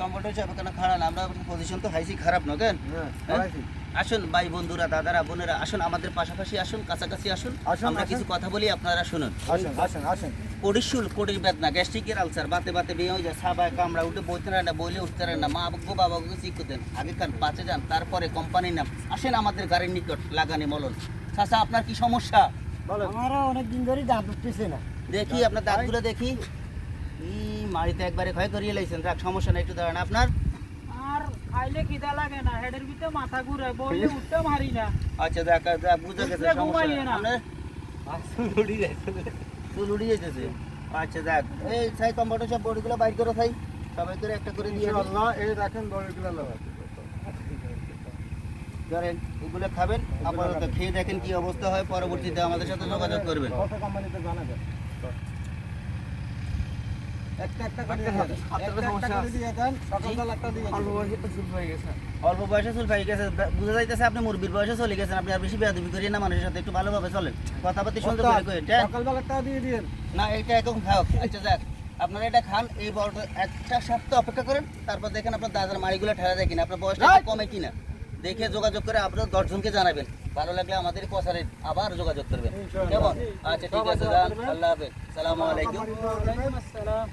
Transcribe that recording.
Comfort হচ্ছে কেন খারাপ আমরা পজিশন তো হাইসি খারাপ না কেন? হ্যাঁ? আসুন ভাই বন্ধুরা দাদারা বোনেরা আসুন আমাদের পাশাপাশি আসুন কাছাকাছি আসুন। আসুন, আমরা কিছু কথা বলি আপনারা শুনুন। আসেন আসেন আসেন। পরিশুল কোটির বেদনা গ্যাস্ট্রিকের আলসার বাতে বাতে বেয়ে হয়ে যায় সাবায় কামড়া উঠে বইতে না বইলে উঠতে না মা বাবু বাবাকে শিখতেন আগে কান পাঁচে যান তারপরে কোম্পানির নাম। আসেন আমাদের গাড়ির নিকট লাগানি মলন। চাচা আপনার কি সমস্যা? বলেন। আমারও অনেক দিন ধরেই দাঁত উঠতেছে না। দেখি আপনার দাঁতগুলো দেখি। মাড়িতে একবারে ক্ষয় করিয়ে লাইছেন। যাক সমস্যা নেই একটু দাঁড়ান। আপনার? আর খাইলে খিদা লাগে না হেডের ভিতরে মাথা উঠতে মারি না। আচ্ছা দেখ বুঝে গেছে সমস্যা। আচ্ছা দেখ এই সাই সব বডিগুলো বাইর করো সবাই করে একটা করে দিয়ে দিন। এই রাখেন বড়গুলো ধরেন এগুলো খাবেন আপাতত খেয়ে দেখেন কি অবস্থা হয়। পরবর্তীতে আমাদের সাথে যোগাযোগ করবেন। কত কোম্পানিতে জানাবেন একটা একটা করে দিয়ে দেন একটা একটা করে দিয়ে দেন সকালবেলা একটা দিয়ে দেন। অল্প বয়সে চুল পাই গেছে। বুঝা যাইতেছে আপনি বয়সে চলে গেছেন আপনি আর বেশি বেয়াদবি করিয়ে না মানুষের সাথে একটু ভালোভাবে চলেন। কথাবার্তা সুন্দর করে কইেন সকালবেলা দিয়ে দিন না এটা খাও আচ্ছা যাক আপনারা এটা খান এই একটা সপ্তাহ অপেক্ষা করেন তারপর দেখেন আপনার দাদার মাড়িগুলো ঠেলা যায় কিনা আপনার বয়সটা কমে কিনা। দেখে যোগাযোগ করে আপনার দশজনকে জানাবেন। ভালো লাগলে আমাদের পসারে আবার যোগাযোগ করবেন। কেমন? আচ্ছা ঠিক আছে আল্লাহ হাফেজ। সালামু আলাইকুম। ওয়ালাইকুম আসসালাম।